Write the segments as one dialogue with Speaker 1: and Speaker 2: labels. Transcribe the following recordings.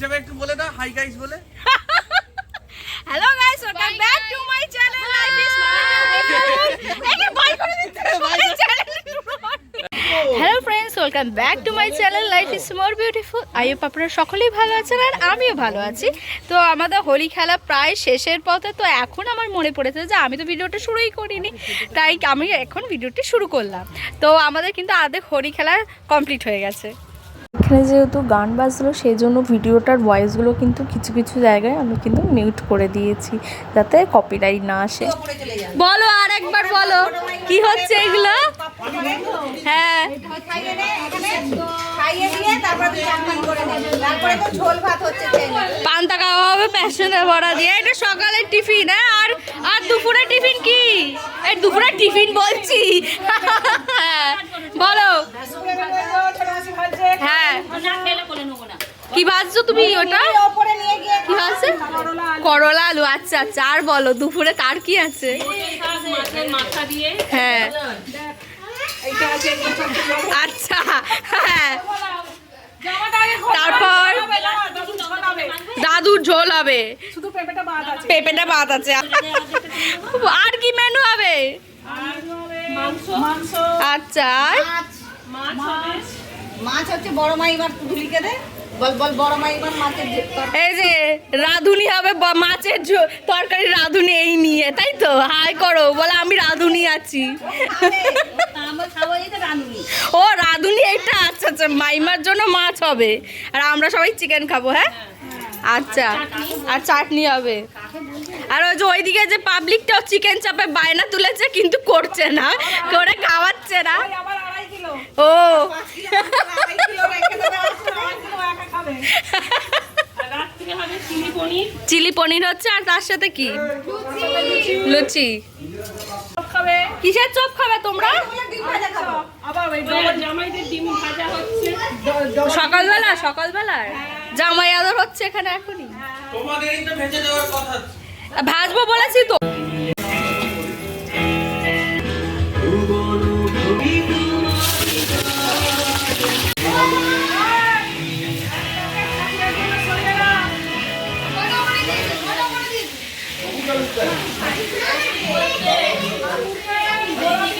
Speaker 1: আচ্ছা একটু বলে দাও হাই গাইস বলে।
Speaker 2: Hello guys welcome back to my channel life is একে বাই করে দিতে hello friends welcome back to my channel life is more beautiful I hope আপনারা সকলেই ভালো আছেন আর আমিও ভালো আছি। তো আমাদের হোলি খেলা প্রায় শেষের পথে তো এখন আমার মনে পড়েছে যে আমি তো ভিডিওটা শুরুই করিনি তাই আমি এখন ভিডিওটি শুরু করলাম। তো আমাদের কিন্তু আধে হোলি খেলা কমপ্লিট হয়ে গেছে।
Speaker 3: এখানে যেহেতু গান বাজলো সেই জন্য ভিডিওটার ভয়েসগুলো কিন্তু কিছু কিছু জায়গায় আমি কিন্তু মিউট করে দিয়েছি, যাতে কপিরাইট না আসে।
Speaker 2: বলো আর একবার বলো, কি হচ্ছে এগুলো? হ্যাঁ। পান্তা খাওয়া হবে ভরা দিয়ে। এটা সকালের টিফিন হ্যাঁ? আর আর দুপুরের টিফিন দুপুরের টিফিন বলছি। বলো হ্যাঁ কি ভাজছো তুমি ওটা? কি ভাজছে? করলা আলু। আচ্ছা আচ্ছা আর বলো দুপুরে তার কি আছে? হ্যাঁ। আচ্ছা হ্যাঁ। তারপর দাদুর ঝোল হবে। পেঁপেটা ভাত আছে। আর কি মেনু হবে? আচ্ছা
Speaker 4: মাছ। হচ্ছে বড় মাইবার ধুলিকে দে। বল
Speaker 2: এই যে রাঁধুনি হবে মাছের তরকারি রাঁধুনি এই নিয়ে তাই তো? হাই করো বলে আমি রাঁধুনি আছি। ও রাঁধুনি এটা আচ্ছা আচ্ছা মাইমার জন্য মাছ হবে। আর আমরা সবাই চিকেন খাব হ্যাঁ? আচ্ছা আর চাটনি হবে। আর ওই যে ওইদিকে যে পাবলিকটাও চিকেন চাপে বায়না তুলেছে কিন্তু করছে না। করে খাওয়াচ্ছে না। ও। চিলি পনির। হচ্ছে আর তার সাথে কি? লুচি। কিসের চপ খাবে তোমরা?
Speaker 4: ডিম ভাজা খাব।
Speaker 2: সকালবেলা সকালবেলা জামাই আদর হচ্ছে এখানে এখনই। ভাজবো বলেছি তো।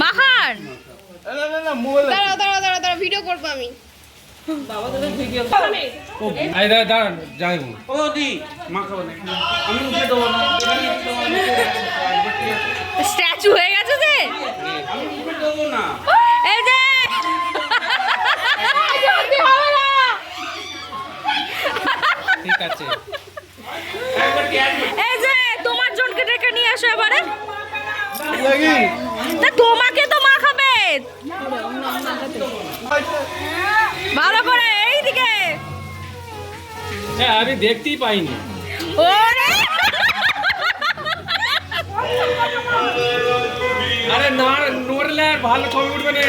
Speaker 2: মাখান
Speaker 5: দাঁড়াও দাঁড়াও দাঁড়াও দাঁড়াও ভিডিও করব আমি।
Speaker 2: স্ট্যাচু হয়ে গেছে যে?
Speaker 1: দেবো না
Speaker 2: এই যে জলদি হবে না।
Speaker 6: ঠিক আছে
Speaker 2: এই যে তোমার জনকে ডেকে নিয়ে আসো এবারে তা তোমাকে তো মাখাবে ভালো করে এইদিকে
Speaker 6: হ্যাঁ আমি দেখতেই পাইনি। আরে না নড়লে আর ভালো ছবি উঠবে না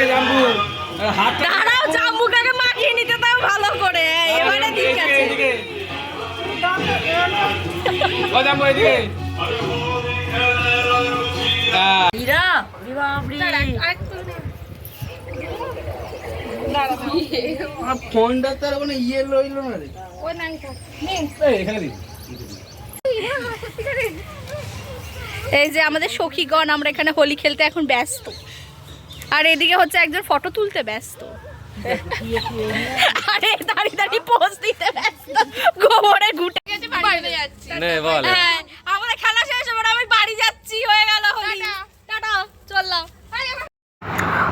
Speaker 6: আর হাত
Speaker 2: দাঁড়াও জাম্বুটাকে মাখিয়ে নিতে দাও ভালো করে। এবারে ঠিক আছে।
Speaker 6: ও জানবু এদিকে। হ্যাঁ।
Speaker 1: ফোনটা তার মানে ইয়ে রইল না রে।
Speaker 6: এই,
Speaker 2: যে আমাদের সখীগণ আমরা এখানে হোলি খেলতে এখন ব্যস্ত। আর এদিকে হচ্ছে একজন ফটো তুলতে ব্যস্ত। আরে দাঁড়িয়ে দাঁড়িয়ে পোজ দিতে ব্যস্ত। গোবরে ঘুটে গেছে বাড়ি যাচ্ছি।
Speaker 6: বল।
Speaker 2: হ্যাঁ আমাদের খেলা শেষ এবার আমি বাড়ি যাচ্ছি হয়ে গেল হোলি। টাটা চললাম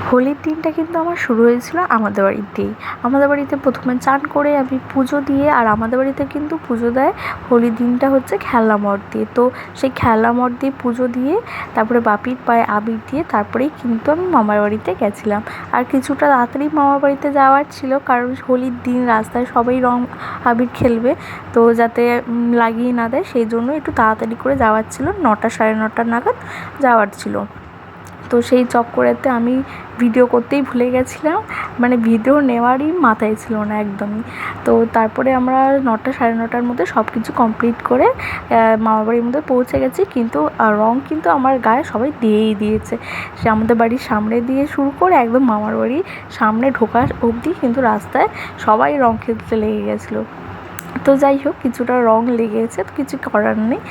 Speaker 3: হোলির দিনটা কিন্তু আমার শুরু হয়েছিল আমাদের বাড়িতেই আমাদের বাড়িতে প্রথমে চান করে আমি পুজো দিয়ে আর আমাদের বাড়িতে কিন্তু পুজো দেয় হোলির দিনটা হচ্ছে খেলনা মঠ দিয়ে। তো সেই খেলনা মঠ দিয়ে পুজো দিয়ে তারপরে বাপির পায়ে আবির দিয়ে তারপরেই কিন্তু আমি মামার বাড়িতে গেছিলাম। আর কিছুটা তাড়াতাড়ি মামার বাড়িতে যাওয়ার ছিল কারণ হোলির দিন রাস্তায় সবাই রং আবির খেলবে তো যাতে লাগিয়ে না দেয় সেই জন্য একটু তাড়াতাড়ি করে যাওয়ার ছিল নটা সাড়ে নটা নাগাদ যাওয়ার ছিল। তো সেই চক্করেতে আমি ভিডিও করতেই ভুলে গেছিলাম। মানে ভিডিও নেওয়ারই মাথায় ছিল না একদমই। তো তারপরে আমরা নটা সাড়ে নটার মধ্যে সব কিছু কমপ্লিট করে মামা বাড়ির মধ্যে পৌঁছে গেছি। কিন্তু রং কিন্তু আমার গায়ে সবাই দিয়েই দিয়েছে। সে আমাদের বাড়ির সামনে দিয়ে শুরু করে একদম মামার বাড়ির সামনে ঢোকার অবধি কিন্তু রাস্তায় সবাই রং খেলতে লেগে গেছিল। তো যাই হোক কিছুটা রং লেগেছে তো কিছু করার নেই।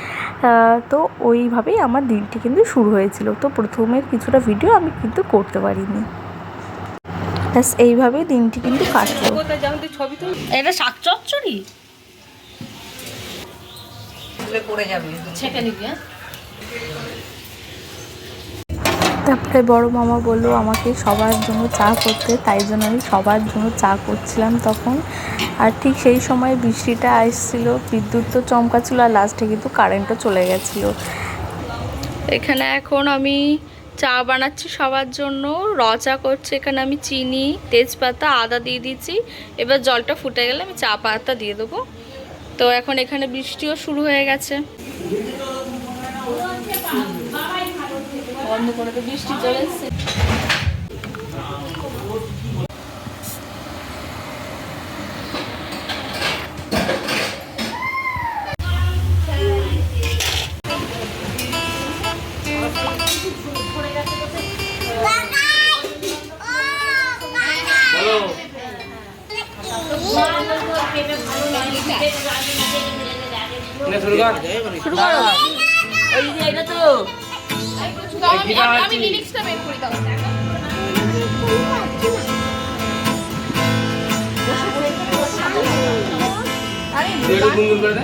Speaker 3: তো ওইভাবেই আমার দিনটি কিন্তু শুরু হয়েছিল। তো প্রথমের কিছুটা ভিডিও আমি কিন্তু করতে পারিনি। ব্যাস এইভাবেই দিনটি কিন্তু কাটলো।
Speaker 4: এটা শাক চচ্চড়ি? পড়ে যাবে। ছেঁকে নিবি হ্যাঁ?
Speaker 3: তারপরে বড় মামা বলল আমাকে সবার জন্য চা করতে, তাই জন্য আমি সবার জন্য চা করছিলাম তখন। আর ঠিক সেই সময় বৃষ্টিটা আসছিল, বিদ্যুৎ তো চমকাচ্ছিল আর লাস্টে কিন্তু কারেন্টও চলে গেছিল।
Speaker 2: এখানে এখন আমি চা বানাচ্ছি সবার জন্য, র চা করছি, এখানে আমি চিনি, তেজপাতা, আদা দিয়ে দিচ্ছি এবার জলটা ফুটে গেলে আমি চা পাতা দিয়ে দেবো। তো এখন এখানে বৃষ্টিও শুরু হয়ে গেছে। বন্ধ করে তো বৃষ্টি চলে এসছে।
Speaker 5: শুরু কর।
Speaker 7: আমি আমি- আমি লিরিক্সটা বের করি দাও।
Speaker 5: গুনগুন করে দে।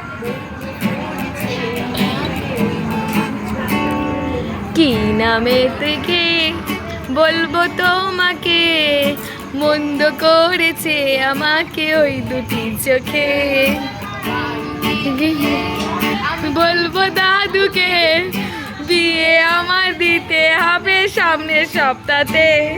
Speaker 3: কি
Speaker 7: নামে থেকে বলব তোমাকে? মন্দ করেছে আমাকে ওই দুটি চোখে। বলব দাদুকে, বিয়ে আমার দিতে হবে সামনের সপ্তাহে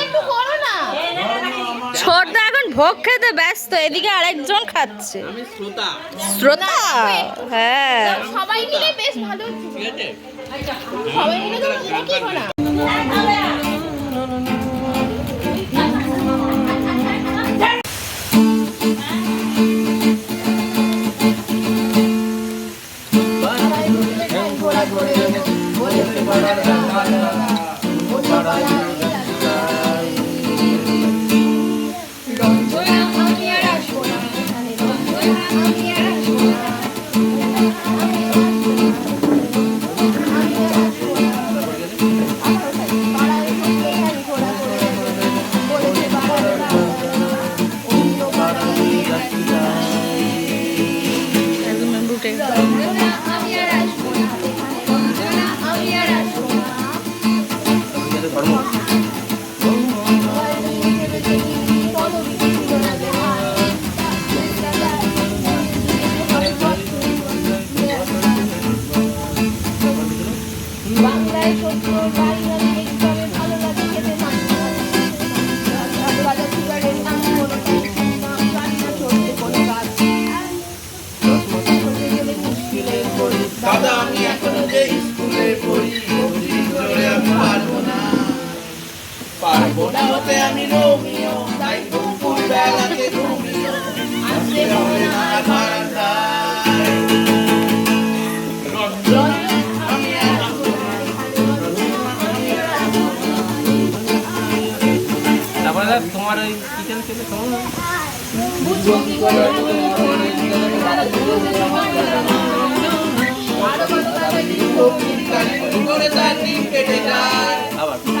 Speaker 2: ভোগ খেতে ব্যস্ত এদিকে আরেকজন খাচ্ছে শ্রোতা হ্যাঁ
Speaker 5: সবাই মিলে বেশ ভালো সবাই মিলে তো কি না Thank you.
Speaker 6: তারপরে তোমার ওই কিচেন থেকে তোমার আবার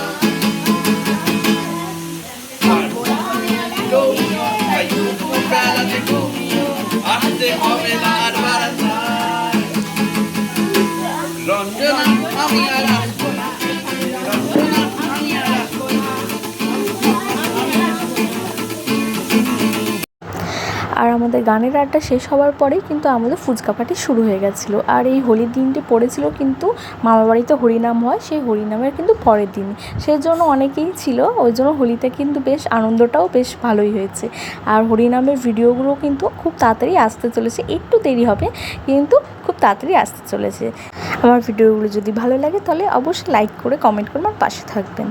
Speaker 6: বলছি
Speaker 3: আর আমাদের গানের আড্ডা শেষ হওয়ার পরেই কিন্তু আমাদের ফুচকা পার্টি শুরু হয়ে গেছিল। আর এই হোলির দিনটি পড়েছিল কিন্তু মামাবাড়িতে হরিনাম হয়, সেই হরিনামের কিন্তু পরের দিন। সেই জন্য অনেকেই ছিল, ওই জন্য হোলিতে কিন্তু বেশ আনন্দটাও বেশ ভালোই হয়েছে। আর হরিনামের ভিডিওগুলো কিন্তু খুব তাড়াতাড়ি আসতে চলেছে, একটু দেরি হবে, কিন্তু খুব তাড়াতাড়ি আসতে চলেছে। আমার ভিডিওগুলো যদি ভালো লাগে তাহলে অবশ্যই লাইক করে কমেন্ট করে আমার পাশে থাকবেন।